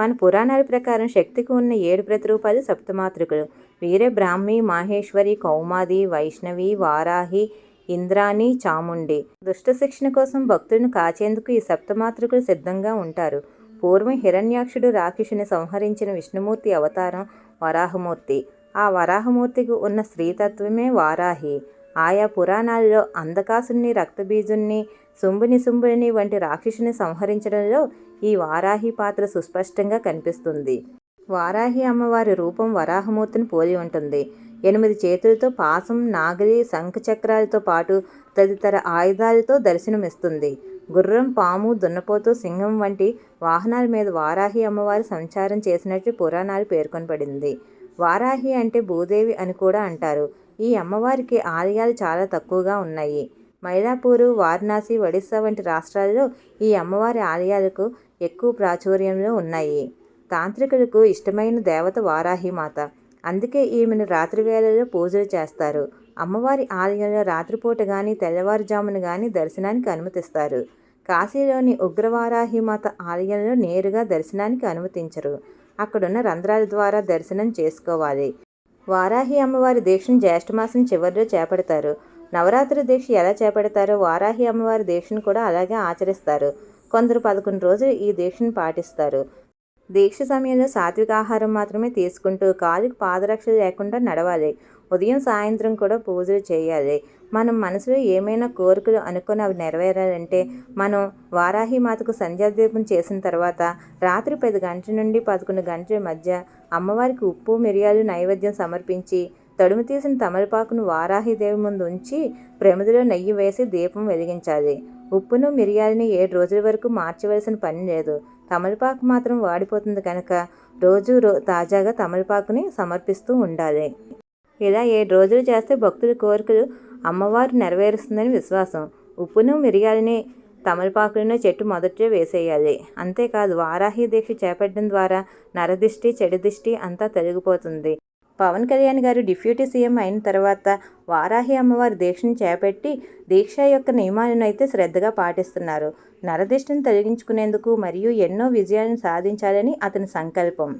మన పురాణాల ప్రకారం శక్తికి ఉన్న ఏడు ప్రతిరూపాలు సప్తమాతృకులు. వీరే బ్రాహ్మి మాహేశ్వరి కౌమాది వైష్ణవి వారాహి ఇంద్రాణి చాముండి. దుష్ట శిక్షణ కోసం భక్తులను కాచేందుకు ఈ సప్తమాతృకులు సిద్ధంగా ఉంటారు. పూర్వం హిరణ్యాక్షుడు రాక్షసుని సంహరించిన విష్ణుమూర్తి అవతారం వరాహమూర్తి. ఆ వరాహమూర్తికి ఉన్న స్త్రీతత్వమే వారాహి. ఆయా పురాణాలలో అందకాసుని రక్తబీజుణ్ణి శుంభుని శుంభుని వంటి రాక్షసుని సంహరించడంలో ఈ వారాహి పాత్ర సుస్పష్టంగా కనిపిస్తుంది. వారాహి అమ్మవారి రూపం వరాహమూర్తిని పోలి ఉంటుంది. ఎనిమిది చేతులతో పాసం నాగరి శంఖచక్రాలతో పాటు తదితర ఆయుధాలతో దర్శనమిస్తుంది. గుర్రం పాము దున్నపోతు సింహం వంటి వాహనాల మీద వారాహి అమ్మవారి సంచారం చేసినట్టు పురాణాలు పేర్కొనబడింది. వారాహి అంటే భూదేవి అని కూడా అంటారు. ఈ అమ్మవారికి ఆలయాలు చాలా తక్కువగా ఉన్నాయి. మైలాపూరు వారణాసి ఒడిస్సా వంటి రాష్ట్రాల్లో ఈ అమ్మవారి ఆలయాలకు ఎక్కువ ప్రాచుర్యంలో ఉన్నాయి. తాంత్రికులకు ఇష్టమైన దేవత వారాహిమాత. అందుకే ఈమెను రాత్రి వేళలో పూజలు చేస్తారు. అమ్మవారి ఆలయంలో రాత్రిపూట కానీ తెల్లవారుజామున కానీ దర్శనానికి అనుమతిస్తారు. కాశీలోని ఉగ్రవారాహిమాత ఆలయంలో నేరుగా దర్శనానికి అనుమతించరు. అక్కడున్న రంధ్రాల ద్వారా దర్శనం చేసుకోవాలి. వారాహి అమ్మవారి దీక్షను జ్యేష్ఠమాసం చివరిలో చేపడతారు. నవరాత్రి దీక్ష ఎలా చేపడతారో వారాహి అమ్మవారి దీక్షను కూడా అలాగే ఆచరిస్తారు. కొందరు పదకొండు రోజులు ఈ దీక్షను పాటిస్తారు. దీక్ష సమయంలో సాత్విక ఆహారం మాత్రమే తీసుకుంటూ కాలుకి పాదరక్షలు లేకుండా నడవాలి. ఉదయం సాయంత్రం కూడా పూజలు చేయాలి. మనం మనసులో ఏమైనా కోరికలు అనుకుని అవి నెరవేరాలంటే మనం వారాహి మాతకు సంధ్యాదీపం చేసిన తర్వాత రాత్రి పది గంటల నుండి పదకొండు గంటల మధ్య అమ్మవారికి ఉప్పు మిరియాలు నైవేద్యం సమర్పించి తడుము తీసిన తమలపాకును వారాహిదేవి ముందు ఉంచి ప్రమిదిలో నెయ్యి వేసి దీపం వెలిగించాలి. ఉప్పును మిరియాలని ఏడు రోజుల వరకు మార్చవలసిన పని లేదు. తమలపాకు మాత్రం వాడిపోతుంది కనుక రోజు రో తాజాగా తమలపాకుని సమర్పిస్తూ ఉండాలి. ఇలా ఏడు రోజులు చేస్తే భక్తుల కోరికలు అమ్మవారు నెరవేరుస్తుందని విశ్వాసం. ఉప్పును మిరియాలని తమలపాకులను చెట్టు మొదట్లో వేసేయాలి. అంతేకాదు వారాహి దీక్ష చేపట్టడం ద్వారా నరదిష్టి చెడు దిష్టి అంతా తొలగిపోతుంది. పవన్ కళ్యాణ్ గారు డిప్యూటీ సీఎం అయిన తర్వాత వారాహి అమ్మవారి దీక్షను చేపట్టి దీక్ష యొక్క నియమాలను అయితే శ్రద్ధగా పాటిస్తున్నారు. నరదిష్టిని తొలగించుకునేందుకు మరియు ఎన్నో విజయాలను సాధించాలని అతని సంకల్పం.